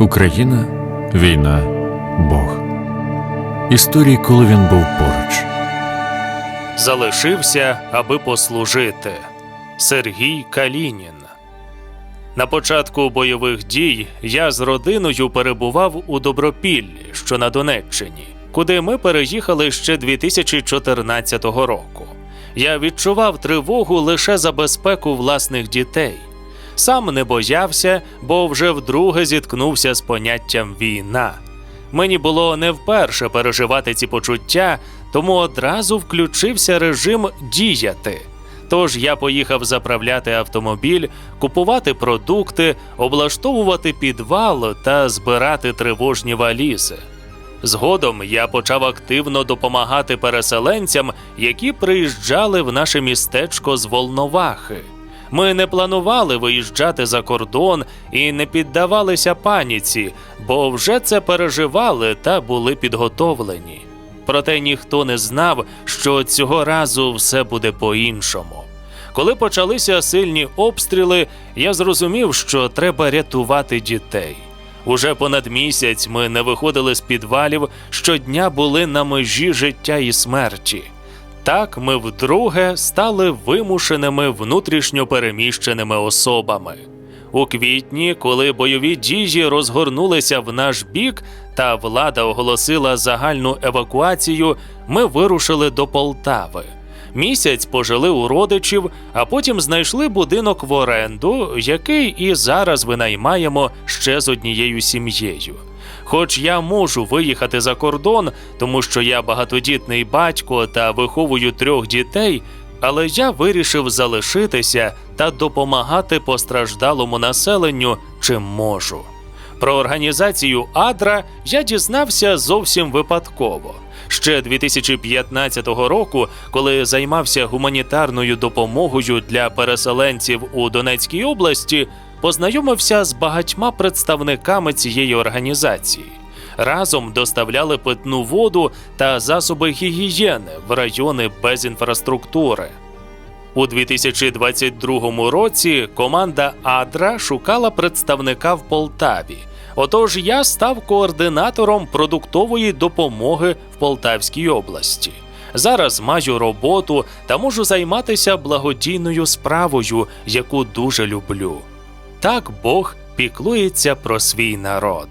Україна, війна, Бог. Історії, коли він був поруч. Залишився, аби послужити. Сергій Калінін. На початку бойових дій я з родиною перебував у Добропіллі, що на Донеччині, куди ми переїхали ще 2014 року. Я відчував тривогу лише за безпеку власних дітей. Сам не боявся, бо вже вдруге зіткнувся з поняттям війна. Мені було не вперше переживати ці почуття, тому одразу включився режим діяти. Тож я поїхав заправляти автомобіль, купувати продукти, облаштовувати підвал та збирати тривожні валізи. Згодом я почав активно допомагати переселенцям, які приїжджали в наше містечко з Волновахи. Ми не планували виїжджати за кордон і не піддавалися паніці, бо вже це переживали та були підготовлені. Проте ніхто не знав, що цього разу все буде по-іншому. Коли почалися сильні обстріли, я зрозумів, що треба рятувати дітей. Уже понад місяць ми не виходили з підвалів, щодня були на межі життя і смерті. Так ми вдруге стали вимушеними внутрішньо переміщеними особами. У квітні, коли бойові дії розгорнулися в наш бік та влада оголосила загальну евакуацію, ми вирушили до Полтави. Місяць пожили у родичів, а потім знайшли будинок в оренду, який і зараз винаймаємо ще з однією сім'єю. Хоч я можу виїхати за кордон, тому що я багатодітний батько та виховую трьох дітей, але я вирішив залишитися та допомагати постраждалому населенню, чим можу. Про організацію Адра я дізнався зовсім випадково. Ще 2015 року, коли займався гуманітарною допомогою для переселенців у Донецькій області, познайомився з багатьма представниками цієї організації. Разом доставляли питну воду та засоби гігієни в райони без інфраструктури. У 2022 році команда Адра шукала представника в Полтаві. Отож я став координатором продуктової допомоги в Полтавській області. Зараз маю роботу та можу займатися благодійною справою, яку дуже люблю. Так Бог піклується про свій народ.